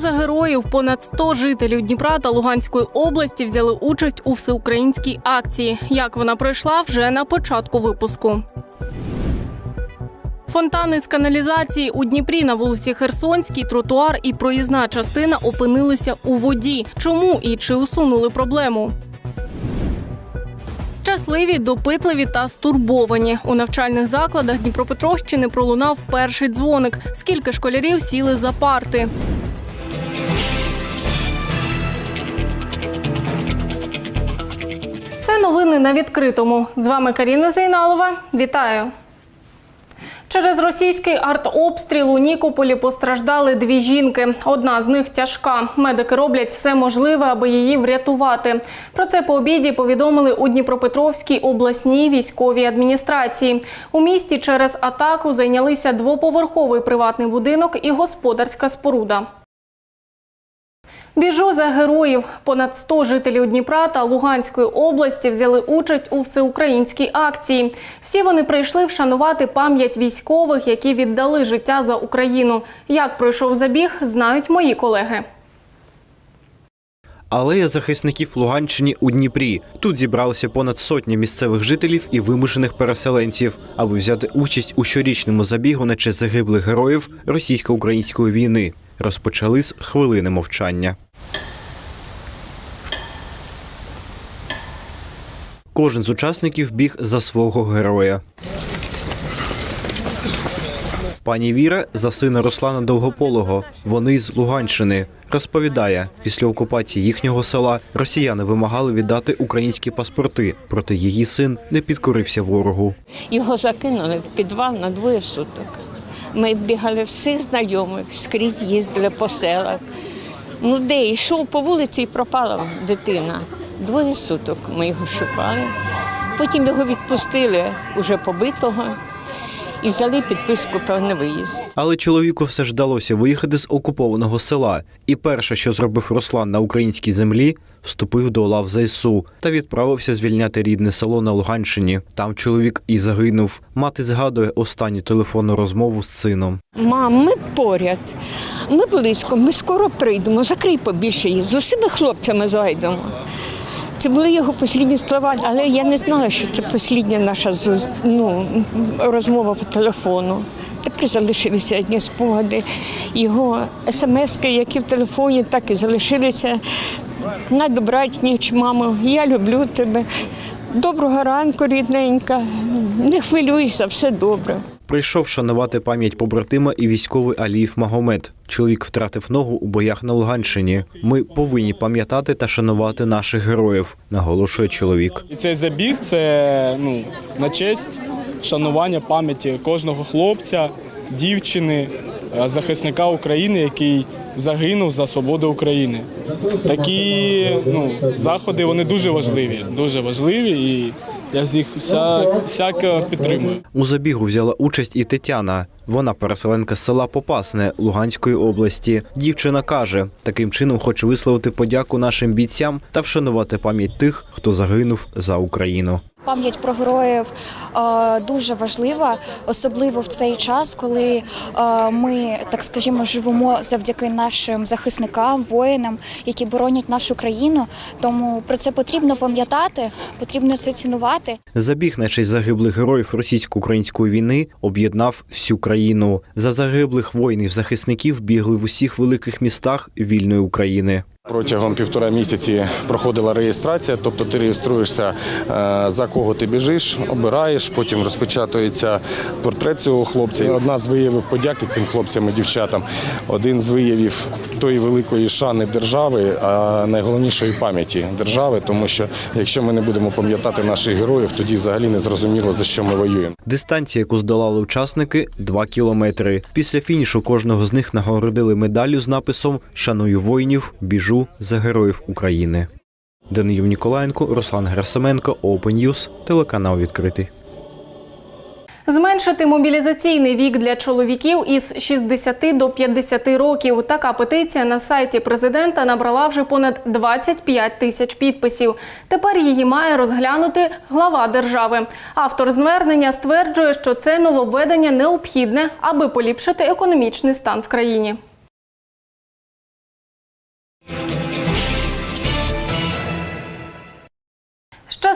за героїв понад 100 жителів Дніпра та Луганської області взяли участь у всеукраїнській акції. Як вона пройшла вже на початку випуску. Фонтани з каналізації у Дніпрі на вулиці Херсонській, тротуар і проїзна частина опинилися у воді. Чому і чи усунули проблему? Щасливі, допитливі та стурбовані. У навчальних закладах Дніпропетровщини пролунав перший дзвоник. Скільки школярів сіли за парти? Новини на відкритому. З вами Каріна Зейналова. Вітаю. Через російський артобстріл у Нікополі постраждали дві жінки. Одна з них тяжка. Медики роблять все можливе, аби її врятувати. Про це по обіді повідомили у Дніпропетровській обласній військовій адміністрації. У місті через атаку зайнялися двоповерховий приватний будинок і господарська споруда. Біжу за героїв. Понад 100 жителів Дніпра та Луганської області взяли участь у всеукраїнській акції. Всі вони прийшли вшанувати пам'ять військових, які віддали життя за Україну. Як пройшов забіг, знають мої колеги. Алея захисників Луганщини у Дніпрі. Тут зібралися понад сотні місцевих жителів і вимушених переселенців, аби взяти участь у щорічному забігу на честь загиблих героїв російсько-української війни. Розпочали з хвилини мовчання. Кожен з учасників біг за свого героя. Пані Віра за сина Руслана Довгополого. Вони з Луганщини. Розповідає, після окупації їхнього села росіяни вимагали віддати українські паспорти, проте її син не підкорився ворогу. Його закинули в підвал на двоє суток. Ми бігали всіх знайомих, скрізь їздили по селах. Ну де йшов по вулиці і пропала дитина. Двоє суток ми його шукали. Потім його відпустили уже побитого і взяли підписку про невиїзд. Але чоловіку все ж вдалося виїхати з окупованого села. І перше, що зробив Руслан на українській землі, вступив до лав ЗСУ та відправився звільняти рідне село на Луганщині. Там чоловік і загинув. Мати згадує останню телефонну розмову з сином. Мам, ми поряд, ми близько, ми скоро прийдемо, закрий побільше їх, з усіма хлопцями зайдемо. Це були його послідні слова, але я не знала, що це послідня наша ну, розмова по телефону. Тепер залишилися одні спогади. Його смски, які в телефоні, так і залишилися. На добраніч, мамо, я люблю тебе. Доброго ранку, рідненька. Не хвилюйся, все добре. Прийшов шанувати пам'ять побратима і військовий Аліїв Магомед. Чоловік втратив ногу у боях на Луганщині. Ми повинні пам'ятати та шанувати наших героїв, наголошує чоловік. І цей забіг це ну, на честь вшанування пам'яті кожного хлопця, дівчини, е, захисника України, який загинув за свободу України. Такі ну, заходи вони дуже важливі, дуже важливі, і я всіх вся, всяко підтримую. У забігу взяла участь і Тетяна. Вона переселенка з села Попасне Луганської області. Дівчина каже, таким чином хоче висловити подяку нашим бійцям та вшанувати пам'ять тих, хто загинув за Україну. Пам'ять про героїв е, дуже важлива, особливо в цей час, коли е, ми, так скажімо, живемо завдяки нашим захисникам, воїнам, які боронять нашу країну. Тому про це потрібно пам'ятати, потрібно це цінувати. Забіг на честь загиблих героїв російсько-української війни об'єднав всю країну. За загиблих воїнів-захисників бігли в усіх великих містах вільної України. Протягом півтора місяці проходила реєстрація, тобто ти реєструєшся е, за кого ти біжиш, обираєш, потім розпечатується портрет цього хлопця. Одна з виявів подяки цим хлопцям і дівчатам, один з виявів тої великої шани держави, а найголовнішої пам'яті держави, тому що якщо ми не будемо пам'ятати наших героїв, тоді взагалі не зрозуміло за що ми воюємо. Дистанція, яку здолали учасники, 2 кілометри. Після фінішу кожного з них нагородили медаллю з написом Шаную воїнів, біжу за героїв України. Даниїв Ніколаєнко, Руслан Герасименко, Open News, телеканал відкритий. Зменшити мобілізаційний вік для чоловіків із 60 до 50 років. Така петиція на сайті президента набрала вже понад 25 тисяч підписів. Тепер її має розглянути глава держави. Автор звернення стверджує, що це нововведення необхідне, аби поліпшити економічний стан в країні.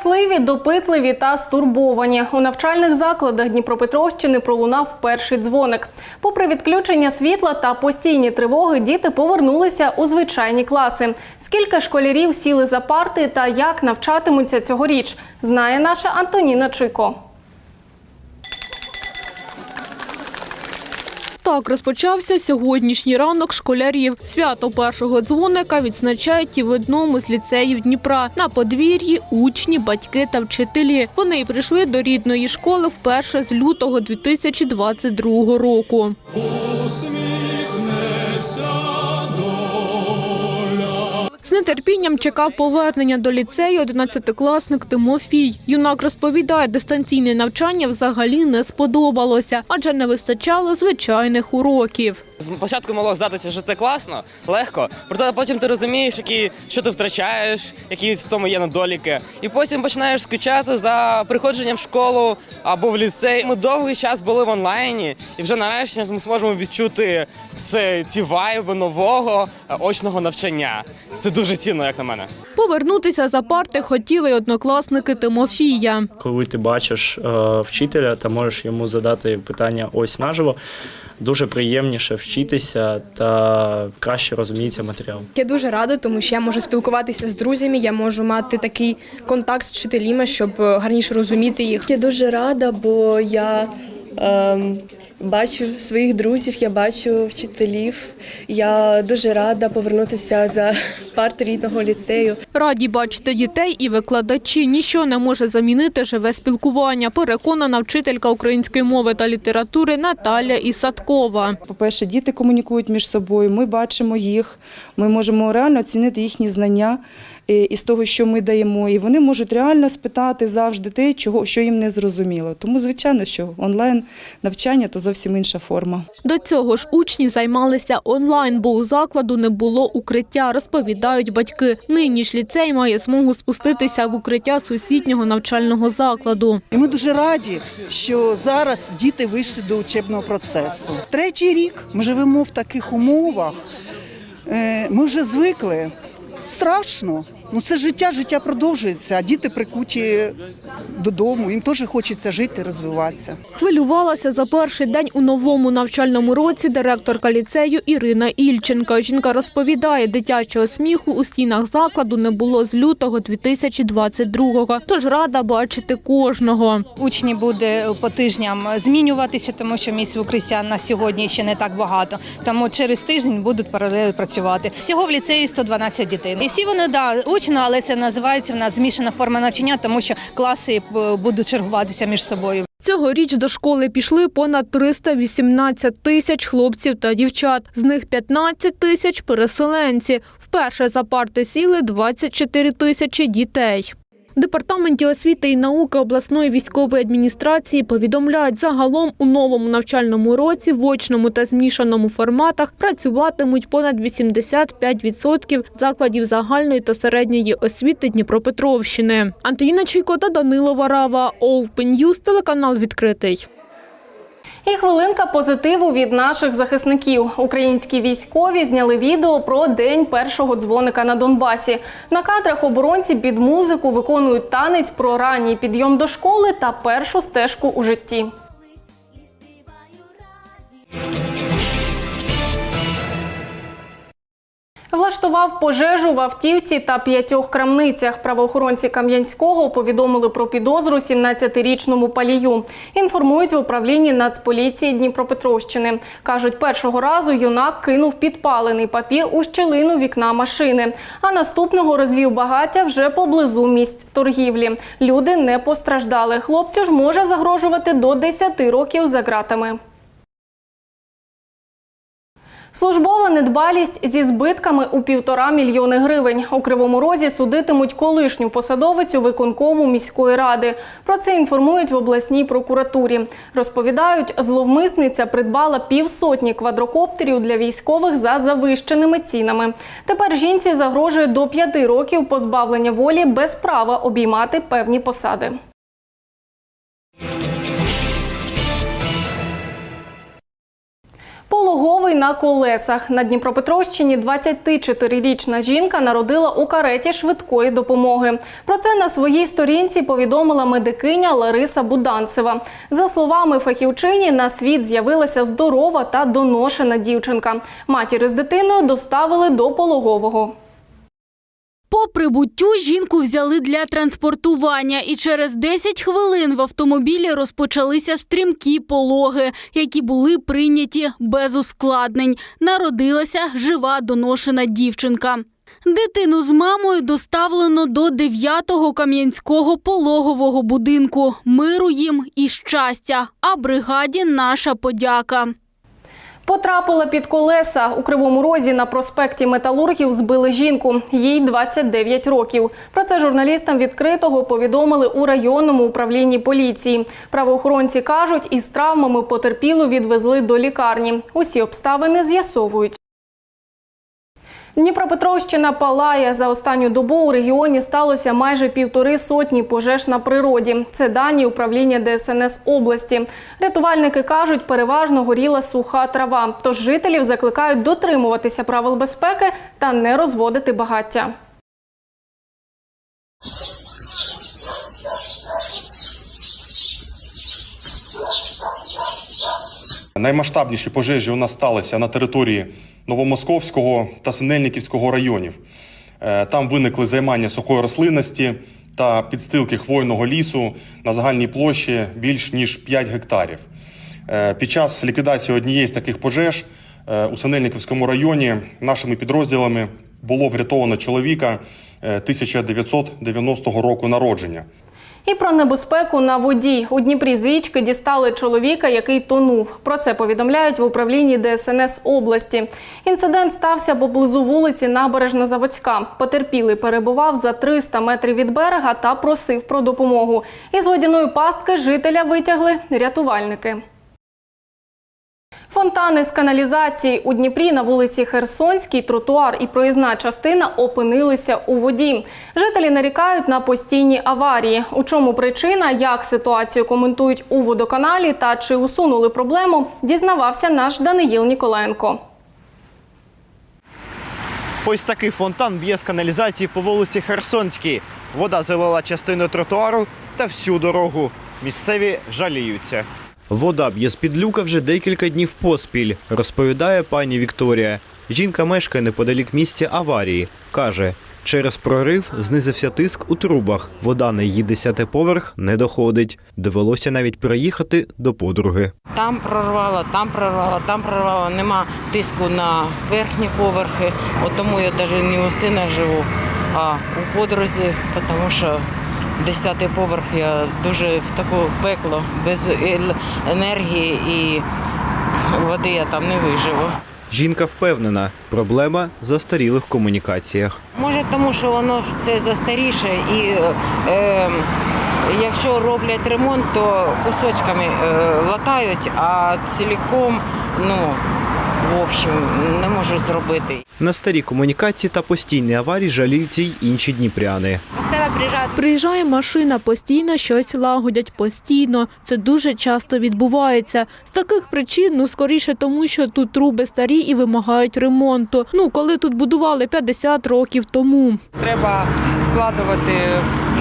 Щасливі, допитливі та стурбовані. У навчальних закладах Дніпропетровщини пролунав перший дзвоник. Попри відключення світла та постійні тривоги, діти повернулися у звичайні класи. Скільки школярів сіли за парти та як навчатимуться цьогоріч, знає наша Антоніна Чуйко. Так розпочався сьогоднішній ранок школярів. Свято першого дзвоника відзначають і в одному з ліцеїв Дніпра. На подвір'ї учні, батьки та вчителі. Вони прийшли до рідної школи вперше з лютого 2022 року. З нетерпінням чекав повернення до ліцею 11-класник Тимофій. Юнак розповідає, дистанційне навчання взагалі не сподобалося, адже не вистачало звичайних уроків. Спочатку могло здатися, що це класно, легко, проте потім ти розумієш, які, що ти втрачаєш, які в тому є недоліки. І потім починаєш скучати за приходженням в школу або в ліцей. Ми довгий час були в онлайні, і вже нарешті ми зможемо відчути це, ці вайби нового е, очного навчання. Це дуже цінно, як на мене. Повернутися за парти хотіли й однокласники Тимофія. коли ти бачиш е, вчителя та можеш йому задати питання ось наживо, дуже приємніше вчитися та краще розуміється матеріал. Я дуже рада, тому що я можу спілкуватися з друзями, я можу мати такий контакт з вчителями, щоб е, гарніше розуміти їх. Я дуже рада, бо я бачу своїх друзів, я бачу вчителів. Я дуже рада повернутися за парти рідного ліцею. Раді бачити дітей і викладачі. Ніщо не може замінити живе спілкування. Переконана вчителька української мови та літератури Наталя Ісадкова. По-перше, діти комунікують між собою, ми бачимо їх, ми можемо реально оцінити їхні знання із того, що ми даємо, і вони можуть реально спитати завжди те, чого що їм не зрозуміло. Тому, звичайно, що онлайн навчання то зовсім інша форма. До цього ж учні займалися онлайн, бо у закладу не було укриття, розповідають батьки. Нині ж ліцей має змогу спуститися в укриття сусіднього навчального закладу. І ми дуже раді, що зараз діти вийшли до учебного процесу. Третій рік ми живемо в таких умовах. Е, Ми вже звикли. Страшно. Ну це життя, життя продовжується, а діти прикуті додому. Їм теж хочеться жити, розвиватися. Хвилювалася за перший день у новому навчальному році директорка ліцею Ірина Ільченка. Жінка розповідає, дитячого сміху у стінах закладу не було з лютого 2022-го. Тож рада бачити кожного. Учні буде по тижням змінюватися, тому що місць в укриття на сьогодні ще не так багато. Тому через тиждень будуть паралельно працювати. Всього в ліцеї 112 дітей. І всі вони да очно, але це називається в нас змішана форма навчання, тому що класи е, будуть чергуватися між собою. Цьогоріч до школи пішли понад 318 тисяч хлопців та дівчат. З них 15 тисяч – переселенці. Вперше за парти сіли 24 тисячі дітей. Департаменті освіти і науки обласної військової адміністрації повідомляють, загалом у новому навчальному році в очному та змішаному форматах працюватимуть понад 85% закладів загальної та середньої освіти Дніпропетровщини. Антоніна Чайко та Данило Варава. News, телеканал відкритий. І хвилинка позитиву від наших захисників. Українські військові зняли відео про день першого дзвоника на Донбасі. На кадрах оборонці під музику виконують танець про ранній підйом до школи та першу стежку у житті. Влаштував пожежу в автівці та п'ятьох крамницях. Правоохоронці Кам'янського повідомили про підозру 17-річному палію. Інформують в управлінні Нацполіції Дніпропетровщини. Кажуть, першого разу юнак кинув підпалений папір у щілину вікна машини, а наступного розвів багаття вже поблизу місць торгівлі. Люди не постраждали. Хлопцю ж може загрожувати до 10 років за ґратами. Службова недбалість зі збитками у півтора мільйони гривень. У Кривому Розі судитимуть колишню посадовицю виконкому міської ради. Про це інформують в обласній прокуратурі. Розповідають, зловмисниця придбала півсотні квадрокоптерів для військових за завищеними цінами. Тепер жінці загрожує до п'яти років позбавлення волі без права обіймати певні посади. Пологовий на колесах. На Дніпропетровщині 24-річна жінка народила у кареті швидкої допомоги. Про це на своїй сторінці повідомила медикиня Лариса Буданцева. За словами фахівчині, на світ з'явилася здорова та доношена дівчинка. Матір із дитиною доставили до пологового. По прибуттю жінку взяли для транспортування, і через 10 хвилин в автомобілі розпочалися стрімкі пологи, які були прийняті без ускладнень. Народилася жива доношена дівчинка. Дитину з мамою доставлено до 9-го кам'янського пологового будинку. Миру їм і щастя. А бригаді наша подяка. Потрапила під колеса у кривому розі на проспекті Металургів. Збили жінку. Їй 29 років. Про це журналістам відкритого повідомили у районному управлінні поліції. Правоохоронці кажуть, із травмами потерпілу відвезли до лікарні. Усі обставини з'ясовують. Дніпропетровщина палає. За останню добу у регіоні сталося майже півтори сотні пожеж на природі. Це дані управління ДСНС області. Рятувальники кажуть, переважно горіла суха трава. Тож жителів закликають дотримуватися правил безпеки та не розводити багаття. Наймасштабніші пожежі у нас сталися на території Новомосковського та Синельниківського районів. Е, Там виникли займання сухої рослинності та підстилки хвойного лісу на загальній площі більш ніж 5 гектарів. Е, Під час ліквідації однієї з таких пожеж е, у Синельниківському районі нашими підрозділами було врятовано чоловіка е, 1990 року народження. І про небезпеку на воді у Дніпрі з річки дістали чоловіка, який тонув. Про це повідомляють в управлінні ДСНС області. Інцидент стався поблизу вулиці Набережно-Заводська. Потерпілий перебував за 300 метрів від берега та просив про допомогу. Із водяної пастки жителя витягли рятувальники. Фонтани з каналізації у Дніпрі на вулиці Херсонській тротуар і проїзна частина опинилися у воді. Жителі нарікають на постійні аварії. У чому причина, як ситуацію коментують у водоканалі та чи усунули проблему, дізнавався наш Даниїл Ніколенко. Ось такий фонтан б'є з каналізації по вулиці Херсонській. Вода залила частину тротуару та всю дорогу. Місцеві жаліються. Вода б'є з-під люка вже декілька днів поспіль, розповідає пані Вікторія. Жінка мешкає неподалік місця аварії. Каже, через прорив знизився тиск у трубах. Вода на її десятий поверх не доходить. Довелося навіть переїхати до подруги. Там прорвало, там прорвало, там прорвало. Нема тиску на верхні поверхи. От тому я навіть не у сина живу, а у подрузі, тому що десятий поверх я дуже в таке пекло, без енергії і води я там не виживу. Жінка впевнена, проблема в застарілих комунікаціях. Може, тому що воно все застаріше і е, е, якщо роблять ремонт, то кусочками е, латають, а ціліком, ну, в общем, не можуть зробити. На старі комунікації та постійні аварії жаліються й інші дніпряни. Приїжджає машина, постійно щось лагодять, постійно. Це дуже часто відбувається. З таких причин, ну скоріше тому, що тут труби старі і вимагають ремонту. Ну, коли тут будували 50 років тому. Треба вкладувати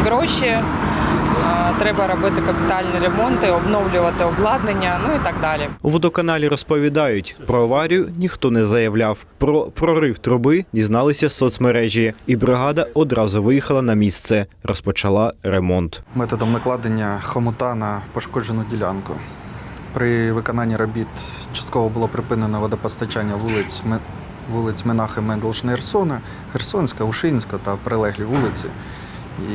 гроші, треба робити капітальні ремонти, обновлювати обладнання, ну і так далі. У водоканалі розповідають, про аварію ніхто не заявляв. Про прорив труби дізналися соцмережі, і бригада одразу виїхала на місце. Розпочала ремонт. методом накладення хомута на пошкоджену ділянку. При виконанні робіт частково було припинено водопостачання вулиць, вулиць Менахи Менделшнерсона, Херсонська, Ушинська та прилеглі вулиці. І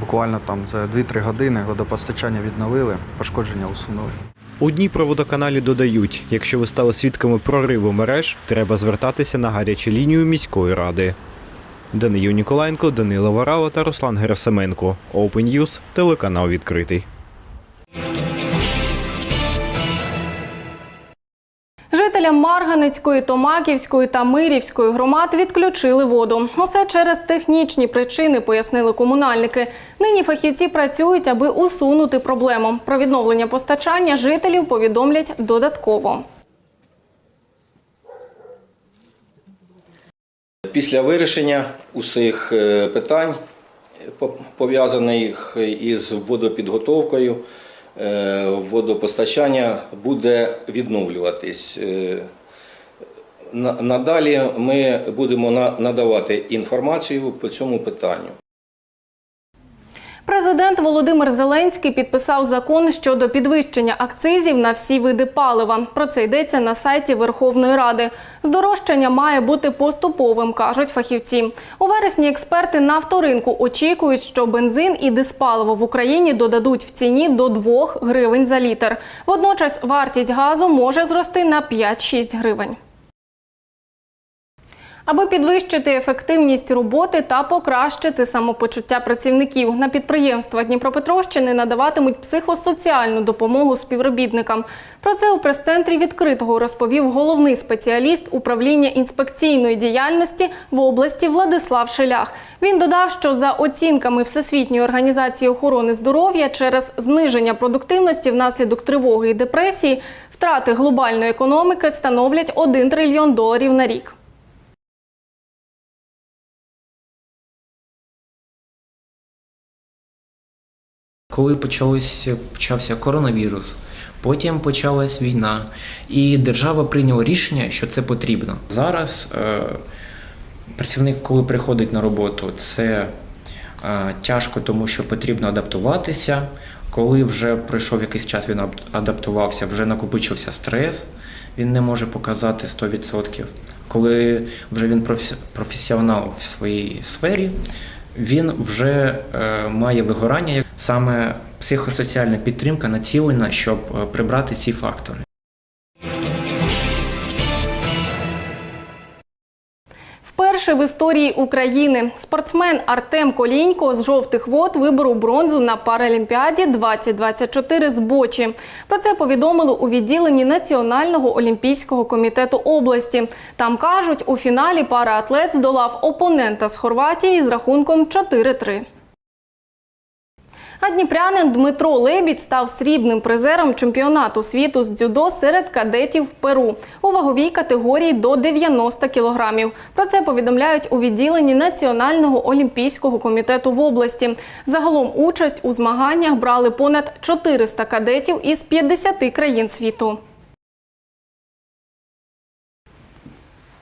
буквально там за 2-3 години водопостачання відновили, пошкодження усунули. У Дніпроводоканалі додають, якщо ви стали свідками прориву мереж, треба звертатися на гарячу лінію міської ради. Данию Ніколаєнко, Данила Варава та Руслан Герасименко. Open News, телеканал відкритий. Жителям Марганецької, Томаківської та Мирівської громад відключили воду. Усе через технічні причини пояснили комунальники. Нині фахівці працюють, аби усунути проблему. Про відновлення постачання жителів повідомлять додатково. Після вирішення усіх е, питань пов'язаних із водопідготовкою водопостачання буде відновлюватись. Е, на- Надалі ми будемо на- надавати інформацію по цьому питанню. Президент Володимир Зеленський підписав закон щодо підвищення акцизів на всі види палива. Про це йдеться на сайті Верховної Ради. Здорожчання має бути поступовим, кажуть фахівці. У вересні експерти нафторинку очікують, що бензин і диспаливо в Україні додадуть в ціні до 2 гривень за літр. Водночас вартість газу може зрости на 5-6 гривень. Аби підвищити ефективність роботи та покращити самопочуття працівників, на підприємства Дніпропетровщини надаватимуть психосоціальну допомогу співробітникам. Про це у прес-центрі відкритого розповів головний спеціаліст управління інспекційної діяльності в області Владислав Шелях. Він додав, що за оцінками Всесвітньої організації охорони здоров'я через зниження продуктивності внаслідок тривоги і депресії втрати глобальної економіки становлять 1 трильйон доларів на рік. Коли почалось, почався коронавірус, потім почалась війна, і держава прийняла рішення, що це потрібно. Зараз е, працівник, коли приходить на роботу, це е, тяжко, тому що потрібно адаптуватися. Коли вже пройшов якийсь час, він ад- адаптувався, вже накопичився стрес, він не може показати 100%. Коли вже він професіонал в своїй сфері, він вже е, має вигорання. Саме психосоціальна підтримка націлена, щоб е, прибрати ці фактори. Вперше в історії України спортсмен Артем Колінько з жовтих вод виборов бронзу на Паралімпіаді 2024 з Бочі. Про це повідомили у відділенні Національного олімпійського комітету області. Там кажуть, у фіналі параатлет здолав опонента з Хорватії з рахунком 4-3. А дніпрянин Дмитро Лебідь став срібним призером чемпіонату світу з дзюдо серед кадетів Перу у ваговій категорії до 90 кілограмів. Про це повідомляють у відділенні Національного олімпійського комітету в області. Загалом участь у змаганнях брали понад 400 кадетів із 50 країн світу.